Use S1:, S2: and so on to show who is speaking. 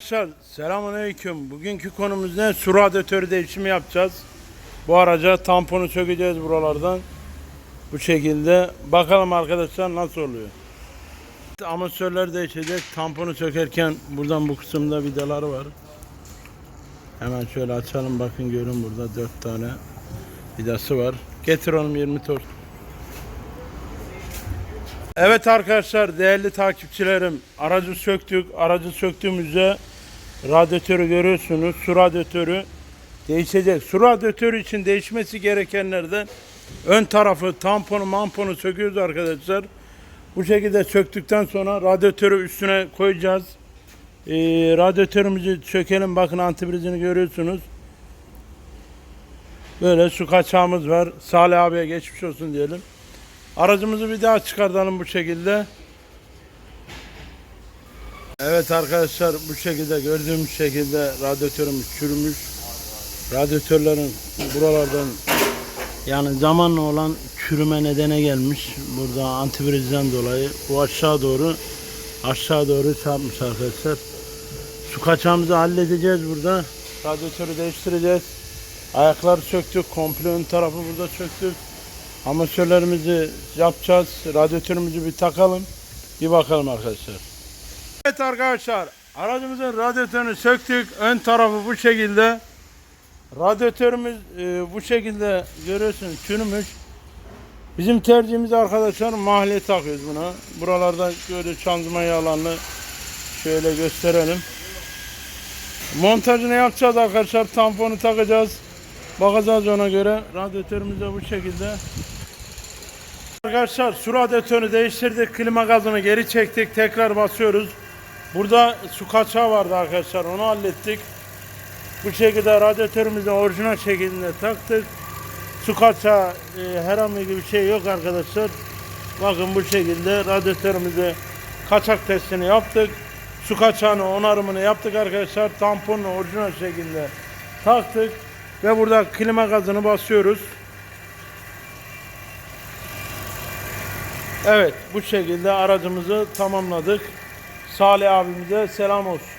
S1: Arkadaşlar selamünaleyküm. Bugünkü konumuz ne? Su radyatörü değişimi yapacağız. Bu araca tamponu sökeceğiz buralardan. Bu şekilde. Bakalım arkadaşlar nasıl oluyor. Amatörler değişecek. Tamponu sökerken buradan bu kısımda vidaları var. Hemen şöyle açalım bakın görün burada 4 tane vidası var. Getir oğlum 20 tork. Evet arkadaşlar değerli takipçilerim aracı söktük. Aracı söktüğümüzde radyatörü görüyorsunuz. Su radyatörü değişecek. Su radyatörü için değişmesi gerekenlerden ön tarafı tamponu mamponu söküyoruz arkadaşlar. Bu şekilde söktükten sonra radyatörü üstüne koyacağız. Ee, radyatörümüzü sökelim. Bakın antibrizini görüyorsunuz. Böyle su kaçağımız var. Salih abiye geçmiş olsun diyelim. Aracımızı bir daha çıkartalım bu şekilde. Evet arkadaşlar bu şekilde gördüğümüz şekilde radyatörümüz çürümüş. Radyatörlerin buralardan yani zamanla olan çürüme nedene gelmiş. Burada antibrizden dolayı bu aşağı doğru aşağı doğru çarpmış arkadaşlar. Su kaçağımızı halledeceğiz burada. Radyatörü değiştireceğiz. Ayakları söktük. Komple ön tarafı burada söktük. Amatörlerimizi yapacağız. Radyatörümüzü bir takalım. Bir bakalım arkadaşlar. Evet arkadaşlar. Aracımızın radyatörünü söktük. Ön tarafı bu şekilde. Radyatörümüz e, bu şekilde görüyorsunuz çürümüş. Bizim tercihimiz arkadaşlar mahalle takıyoruz buna. Buralarda böyle şanzıman yağlarını şöyle gösterelim. Montajını yapacağız arkadaşlar. Tamponu takacağız. Bakacağız ona göre. Radyatörümüz de bu şekilde. Arkadaşlar su radyatörünü değiştirdik. Klima gazını geri çektik. Tekrar basıyoruz. Burada su kaçağı vardı arkadaşlar. Onu hallettik. Bu şekilde radyatörümüzü orijinal şekilde taktık. Su kaçağı e, herhangi bir şey yok arkadaşlar. Bakın bu şekilde radyatörümüzü kaçak testini yaptık. Su kaçağını onarımını yaptık arkadaşlar. Tamponunu orijinal şekilde taktık. Ve burada klima gazını basıyoruz. Evet bu şekilde aracımızı tamamladık. Salih abimize selam olsun.